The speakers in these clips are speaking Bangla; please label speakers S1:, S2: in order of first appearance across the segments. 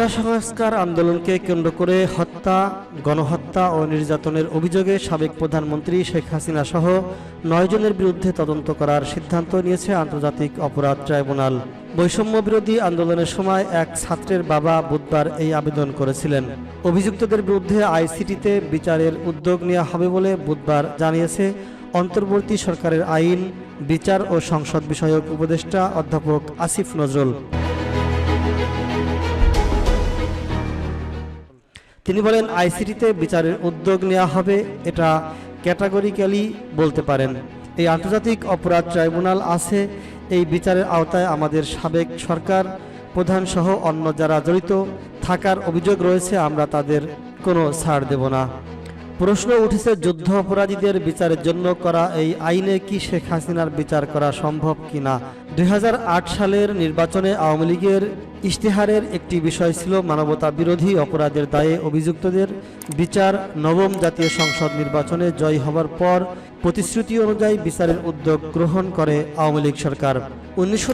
S1: কোটা সংস্কার আন্দোলনকে কেন্দ্র করে হত্যা গণহত্যা ও নির্যাতনের অভিযোগে সাবেক প্রধানমন্ত্রী শেখ হাসিনা সহ নয়জনের বিরুদ্ধে তদন্ত করার সিদ্ধান্ত নিয়েছে আন্তর্জাতিক অপরাধ ট্রাইব্যুনাল বৈষম্য বিরোধী আন্দোলনের সময় এক ছাত্রের বাবা বুধবার এই আবেদন করেছিলেন অভিযুক্তদের বিরুদ্ধে আইসিটিতে বিচারের উদ্যোগ নেওয়া হবে বলে বুধবার জানিয়েছে অন্তর্বর্তী সরকারের আইন বিচার ও সংসদ বিষয়ক উপদেষ্টা অধ্যাপক আসিফ নজরুল
S2: তিনি বলেন আইসিটিতে বিচারের উদ্যোগ নেওয়া হবে এটা ক্যাটাগরিক্যালি বলতে পারেন এই আন্তর্জাতিক অপরাধ ট্রাইব্যুনাল আছে এই বিচারের আওতায় আমাদের সাবেক সরকার প্রধানসহ অন্য যারা জড়িত থাকার অভিযোগ রয়েছে আমরা তাদের কোনো ছাড় দেব না প্রশ্ন উঠেছে যুদ্ধ অপরাধীদের বিচারের জন্য করা এই আইনে কি শেখ হাসিনার বিচার করা সম্ভব কিনা দুই সালের নির্বাচনে আওয়ামী লীগের ইশতেহারের একটি বিষয় ছিল মানবতা বিরোধী অপরাধের দায়ে অভিযুক্তদের বিচার নবম জাতীয় সংসদ নির্বাচনে জয় হবার পর প্রতিশ্রুতি অনুযায়ী বিচারের উদ্যোগ গ্রহণ করে আওয়ামী লীগ সরকার উনিশশো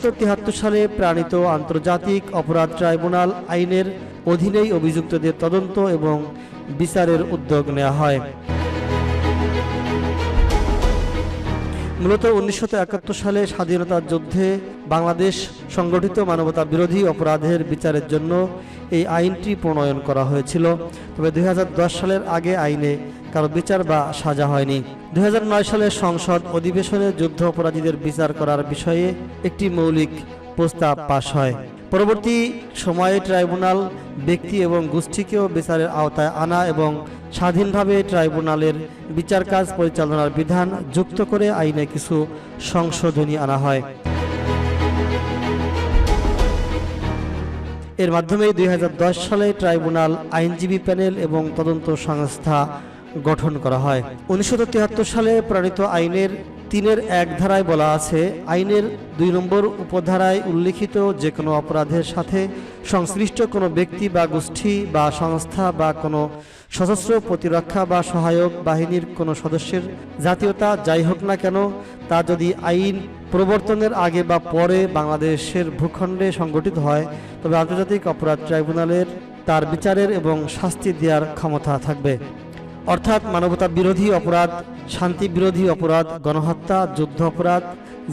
S2: সালে প্রাণিত আন্তর্জাতিক অপরাধ ট্রাইব্যুনাল আইনের অধীনেই অভিযুক্তদের তদন্ত এবং বিচারের উদ্যোগ নেওয়া হয় মূলত উনিশশো সালে স্বাধীনতার যুদ্ধে বাংলাদেশ সংগঠিত মানবতা বিরোধী অপরাধের বিচারের জন্য এই আইনটি প্রণয়ন করা হয়েছিল তবে দুই সালের আগে আইনে কারো বিচার বা সাজা হয়নি দুই সালের সংসদ অধিবেশনে যুদ্ধ অপরাধীদের বিচার করার বিষয়ে একটি মৌলিক প্রস্তাব পাশ হয় পরবর্তী সময়ে ট্রাইব্যুনাল ব্যক্তি এবং গোষ্ঠীকেও বিচারের আওতায় আনা এবং স্বাধীনভাবে ট্রাইব্যুনালের বিচার কাজ পরিচালনার বিধান যুক্ত করে আইনে কিছু সংশোধনী আনা হয় এর মাধ্যমে দুই সালে ট্রাইব্যুনাল আইনজীবী প্যানেল এবং তদন্ত সংস্থা গঠন করা হয় উনিশশো সালে প্রণীত আইনের তিনের এক ধারায় বলা আছে আইনের দুই নম্বর উপধারায় উল্লিখিত যে কোনো অপরাধের সাথে সংশ্লিষ্ট কোনো ব্যক্তি বা গোষ্ঠী বা সংস্থা বা কোনো সশস্ত্র প্রতিরক্ষা বা সহায়ক বাহিনীর কোনো সদস্যের জাতীয়তা যাই হোক না কেন তা যদি আইন প্রবর্তনের আগে বা পরে বাংলাদেশের ভূখণ্ডে সংগঠিত হয় তবে আন্তর্জাতিক অপরাধ ট্রাইব্যুনালের তার বিচারের এবং শাস্তি দেওয়ার ক্ষমতা থাকবে অর্থাৎ মানবতা বিরোধী অপরাধ শান্তি বিরোধী অপরাধ গণহত্যা যুদ্ধ অপরাধ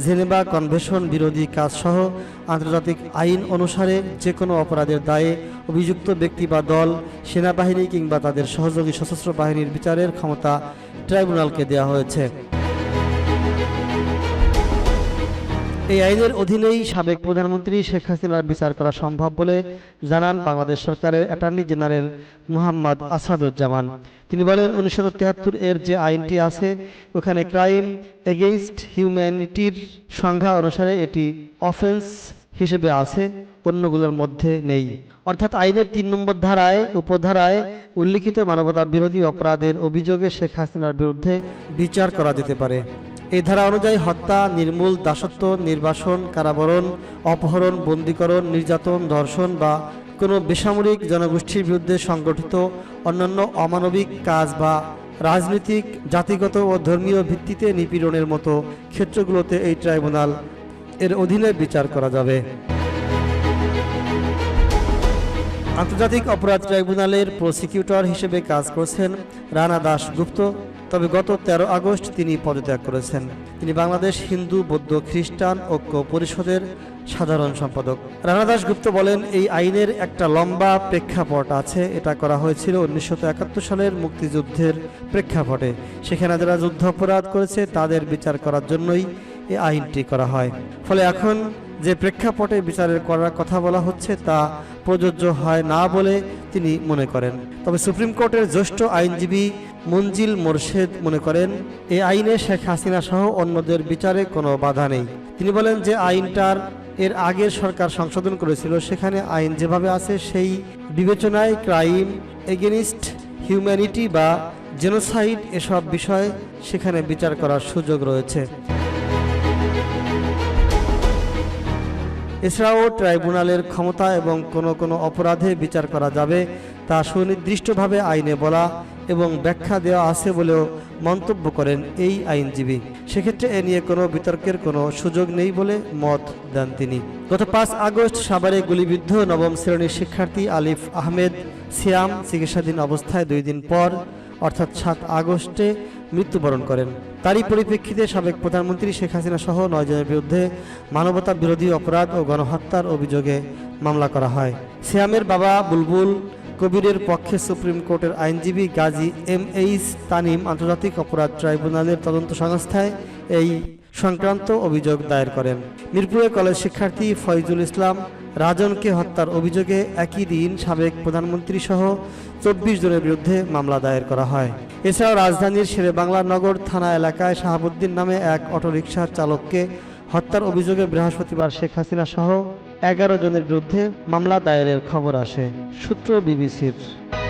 S2: জেনেভা কনভেশন বিরোধী কাজসহ আন্তর্জাতিক আইন অনুসারে যে কোনো অপরাধের দায়ে অভিযুক্ত ব্যক্তি বা দল সেনাবাহিনী কিংবা তাদের সহযোগী সশস্ত্র বাহিনীর বিচারের ক্ষমতা ট্রাইব্যুনালকে দেওয়া হয়েছে এই আইনের অধীনেই সাবেক প্রধানমন্ত্রী শেখ হাসিনার বিচার করা সম্ভব বলে জানান বাংলাদেশ সরকারের অ্যাটর্নি জেনারেল মোহাম্মদ আসাদুজ্জামান তিনি বলেন উনিশশো এর যে আইনটি আছে ওখানে ক্রাইম এগেইনস্ট হিউম্যানিটির সংখ্যা অনুসারে এটি অফেন্স হিসেবে আছে পণ্যগুলোর মধ্যে নেই অর্থাৎ আইনের তিন নম্বর ধারায় উপধারায় উল্লিখিত মানবতা বিরোধী অপরাধের অভিযোগে শেখ হাসিনার বিরুদ্ধে বিচার করা যেতে পারে এই ধারা অনুযায়ী হত্যা নির্মূল দাসত্ব নির্বাসন কারাবরণ অপহরণ বন্দীকরণ নির্যাতন ধর্ষণ বা কোনো বেসামরিক জনগোষ্ঠীর বিরুদ্ধে সংগঠিত অন্যান্য অমানবিক কাজ বা রাজনৈতিক জাতিগত ও ধর্মীয় ভিত্তিতে নিপীড়নের মতো ক্ষেত্রগুলোতে এই ট্রাইব্যুনাল এর অধীনে বিচার করা যাবে আন্তর্জাতিক অপরাধ ট্রাইব্যুনালের প্রসিকিউটর হিসেবে কাজ করছেন রানা দাস গুপ্ত তবে গত ১৩ আগস্ট তিনি পদত্যাগ করেছেন তিনি বাংলাদেশ হিন্দু বৌদ্ধ খ্রিস্টান ঐক্য পরিষদের সাধারণ সম্পাদক রানা দাসগুপ্ত বলেন এই আইনের একটা লম্বা প্রেক্ষাপট আছে এটা করা হয়েছিল উনিশশো সালের মুক্তিযুদ্ধের প্রেক্ষাপটে সেখানে যারা যুদ্ধাপরাধ করেছে তাদের বিচার করার জন্যই এই আইনটি করা হয় ফলে এখন যে প্রেক্ষাপটে বিচারের করার কথা বলা হচ্ছে তা প্রযোজ্য হয় না বলে তিনি মনে করেন তবে সুপ্রিম কোর্টের জ্যেষ্ঠ আইনজীবী মঞ্জিল মোর্শেদ মনে করেন এই আইনে শেখ হাসিনা সহ অন্যদের বিচারে কোনো বাধা নেই তিনি বলেন যে আইনটার এর আগের সরকার সংশোধন করেছিল সেখানে আইন যেভাবে আছে সেই বিবেচনায় ক্রাইম এগেনিস্ট হিউম্যানিটি বা জেনোসাইড এসব বিষয় সেখানে বিচার করার সুযোগ রয়েছে এছাড়াও ট্রাইব্যুনালের ক্ষমতা এবং কোনো কোনো অপরাধে বিচার করা যাবে তা সুনির্দিষ্টভাবে আইনে বলা এবং ব্যাখ্যা দেওয়া আছে বলেও মন্তব্য করেন এই আইনজীবী সেক্ষেত্রে এ নিয়ে কোনো বিতর্কের কোনো সুযোগ নেই বলে মত দেন তিনি গত পাঁচ আগস্ট সাভারে গুলিবিদ্ধ নবম শ্রেণীর শিক্ষার্থী আলিফ আহমেদ সিয়াম চিকিৎসাধীন অবস্থায় দুই দিন পর অর্থাৎ সাত আগস্টে মৃত্যুবরণ করেন তারই পরিপ্রেক্ষিতে সাবেক প্রধানমন্ত্রী শেখ হাসিনা সহ নয়জনের বিরুদ্ধে মানবতা বিরোধী অপরাধ ও গণহত্যার অভিযোগে মামলা করা হয় শ্যামের বাবা বুলবুল কবিরের পক্ষে সুপ্রিম কোর্টের আইনজীবী গাজী এম এইচ তানিম আন্তর্জাতিক অপরাধ ট্রাইব্যুনালের তদন্ত সংস্থায় এই সংক্রান্ত অভিযোগ দায়ের করেন মিরপুরে কলেজ শিক্ষার্থী ফয়জুল ইসলাম রাজনকে হত্যার অভিযোগে একই দিন সাবেক প্রধানমন্ত্রী সহ চব্বিশ জনের বিরুদ্ধে মামলা দায়ের করা হয় এছাড়াও রাজধানীর শেরেবাংলা নগর থানা এলাকায় শাহাবুদ্দিন নামে এক অটোরিকশার চালককে হত্যার অভিযোগে বৃহস্পতিবার শেখ হাসিনা সহ এগারো জনের বিরুদ্ধে মামলা দায়েরের খবর আসে সূত্র বিবিসির